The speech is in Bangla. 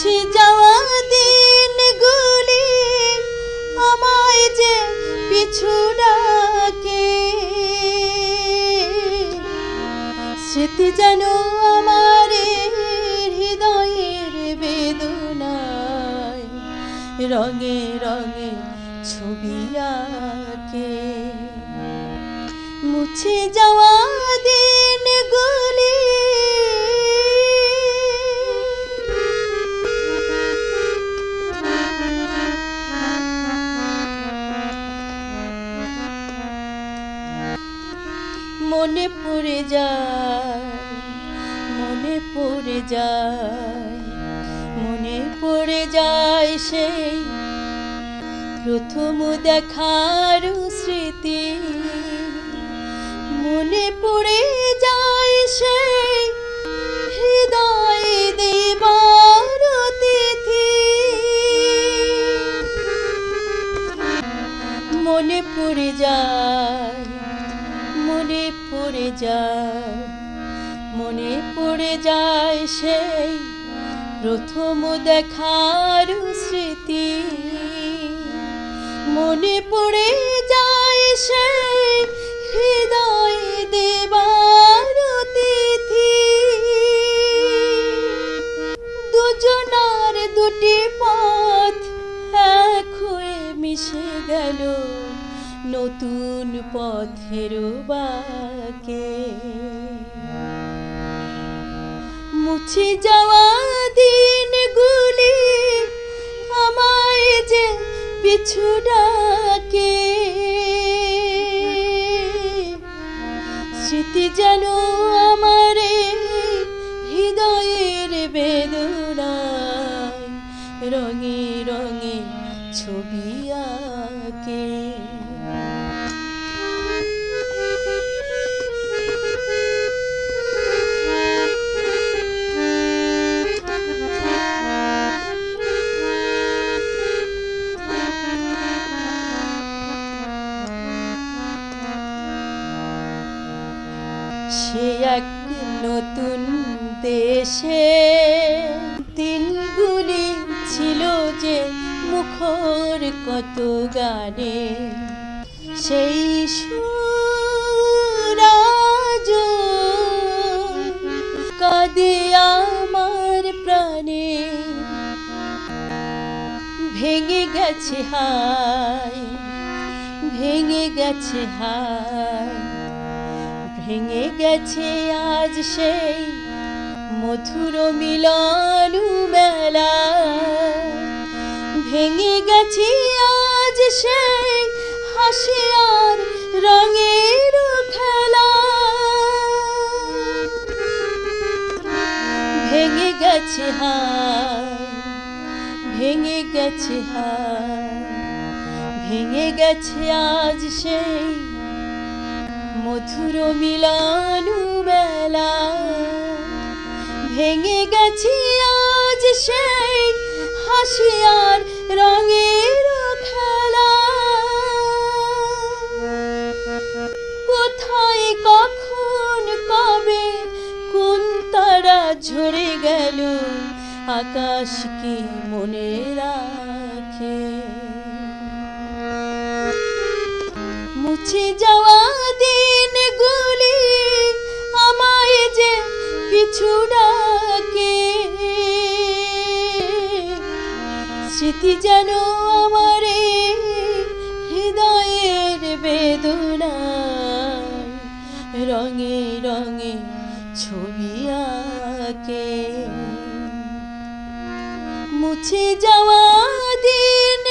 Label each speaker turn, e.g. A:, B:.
A: মুছে যাওয়া দিনগুলি আমায় যে পিছু ডাকে। স্মৃতি যেন আমার হৃদয়ের বেদনায়, রঙে রঙে ছবি আঁকে। মুছে যাওয়া দিনগুলি মনে পড়ে যায়, মনে পড়ে যায়, মনে পড়ে যায় সেই প্রথম দেখার স্মৃতি। মনে পড়ে যায় সেই হৃদয় দেবার মনে পড়ে যায় পড়ে যায়, মনে পড়ে যায় সেই প্রথম দেখার স্মৃতি। মনে পড়ে যায় সেই হৃদয় দেবার তিথি দুজনার দুটি পথ এক হয়ে মিশে গেল। নতুন পথের বাকে। মুছে যাওয়া দিনগুলি আমায় যে পিছু ডাকে। স্মৃতি যেন আমার হৃদয়ের বেদনায় রঙে রঙে ছবি আঁকে। সে এক নতুন দেশে। দিনগুলি ছিল যে মুখর কত গানে। সেই সুরাজ কাঁদে আমার প্রাণে। ভেঙে গেছে হায়, ভেঙে গেছে হায়। ভেঙে গেছে আজ সেই মধুর মিলন মেলা। ভেঙে গেছে আজ সেই হাসি আর রঙের খেলা। ভেঙে গেছে হায় ভেঙে গেছে হায় ভেঙে গেছে আজ সেই মধুর মিলানু বেলা ভেঙে গেছি আজ সেই হাসিয়ার রঙের খেলা। কোথায়, কখন, কবে, কোন তারা ঝরে গেল, আকাশ কি মনে রাখে? মুছে যাওয়া দিনগুলি আমায় যে পিছু ডাকে। স্মৃতি যেন আমার হৃদয়ের বেদনায় রঙে রঙে ছবি আঁকে। মুছে যাওয়া দিন